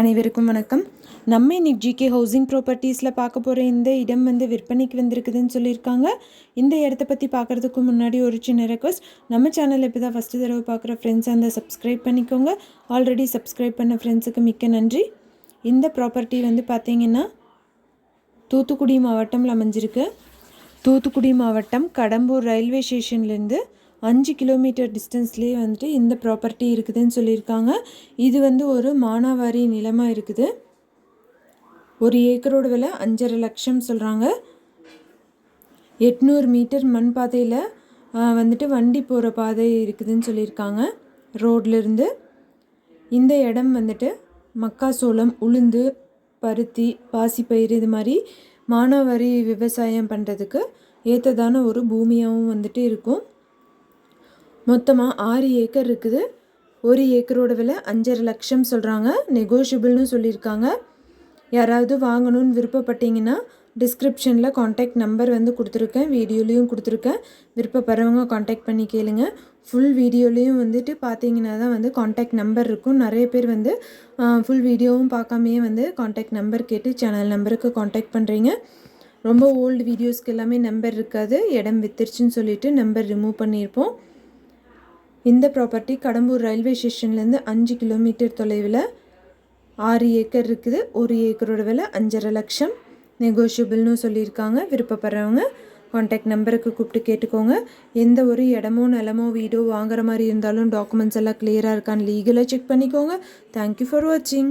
அனைவருக்கும் வணக்கம். நம்ம இன்னைக்கு ஜிகே ஹவுசிங் ப்ராப்பர்ட்டிஸில் பார்க்க போகிற இந்த இடம் வந்து விற்பனைக்கு வந்திருக்குதுன்னு சொல்லியிருக்காங்க. இந்த இடத்த பற்றி பார்க்குறதுக்கு முன்னாடி ஒரு சின்ன ரெக்வஸ்ட் நம்ம சேனல் இப்போ தான் ஃபஸ்ட்டு தடவை பார்க்குற ஃப்ரெண்ட்ஸ் அந்த சப்ஸ்கிரைப் பண்ணிக்கோங்க. ஆல்ரெடி சப்ஸ்கிரைப் பண்ண ஃப்ரெண்ட்ஸுக்கு மிக்க நன்றி. இந்த ப்ராப்பர்ட்டி வந்து பார்த்தீங்கன்னா தூத்துக்குடி மாவட்டம்ல அமைஞ்சிருக்கு. தூத்துக்குடி மாவட்டம் கடம்பூர் ரயில்வே ஸ்டேஷன்லேருந்து அஞ்சு கிலோமீட்டர் டிஸ்டன்ஸ்லேயே வந்துட்டு இந்த ப்ராப்பர்ட்டி இருக்குதுன்னு சொல்லியிருக்காங்க. இது வந்து ஒரு மானாவாரி நிலமாக இருக்குது. ஒரு ஏக்கரோட விலை அஞ்சரை லட்சம் சொல்கிறாங்க எட்நூறு மீட்டர் மண் பாதையில் வந்துட்டு வண்டி போகிற பாதை இருக்குதுன்னு சொல்லியிருக்காங்க ரோட்லேருந்து. இந்த இடம் வந்துட்டு மக்காசோளம் உளுந்து பருத்தி பாசிப்பயிறு இது மாதிரி மானாவாரி விவசாயம் பண்ணுறதுக்கு ஏற்றதான ஒரு பூமியாகவும் வந்துட்டு இருக்கும். மொத்தமாக ஆறு ஏக்கர் இருக்குது. ஒரு ஏக்கரோட விலை அஞ்சரை லட்சம் சொல்கிறாங்க நெகோஷியபிள்னு சொல்லியிருக்காங்க. யாராவது வாங்கணும்னு விருப்பப்பட்டீங்கன்னா டிஸ்கிரிப்ஷனில் காண்டாக்ட் நம்பர் வந்து கொடுத்துருக்கேன். வீடியோலேயும் கொடுத்துருக்கேன். விருப்பப்படுறவங்க காண்டாக்ட் பண்ணி கேளுங்க. ஃபுல் வீடியோலேயும் வந்துட்டு பார்த்தீங்கன்னா தான் வந்து காண்டாக்ட் நம்பர் இருக்கும். நிறைய பேர் வந்து ஃபுல் வீடியோவும் பார்க்காமையே வந்து காண்டாக்ட் நம்பர் கேட்டு சேனல் நம்பருக்கு காண்டாக்ட் பண்ணுறீங்க ரொம்ப ஓல்டு வீடியோஸ்க்கு எல்லாமே நம்பர் இருக்காது. இடம் வித்துருச்சுன்னு சொல்லிட்டு நம்பர் ரிமூவ் பண்ணியிருப்போம். இந்த ப்ராப்பர்ட்டி கடம்பூர் ரயில்வே ஸ்டேஷன்லேருந்து அஞ்சு கிலோமீட்டர் தொலைவில் ஆறு ஏக்கர் இருக்குது. ஒரு ஏக்கரோட விலை அஞ்சரை லட்சம். நெகோஷியபிள்னு சொல்லியிருக்காங்க. விருப்பப்படுறவங்க காண்டாக்ட் நம்பருக்கு கூப்பிட்டு கேட்டுக்கோங்க. எந்த ஒரு இடமோ நிலமோ வீடோ வாங்குற மாதிரி இருந்தாலும் டாக்குமெண்ட்ஸ் எல்லாம் கிளியராக இருக்கான்னு லீகலாக செக் பண்ணிக்கோங்க. தேங்க்யூ ஃபார் வாட்சிங்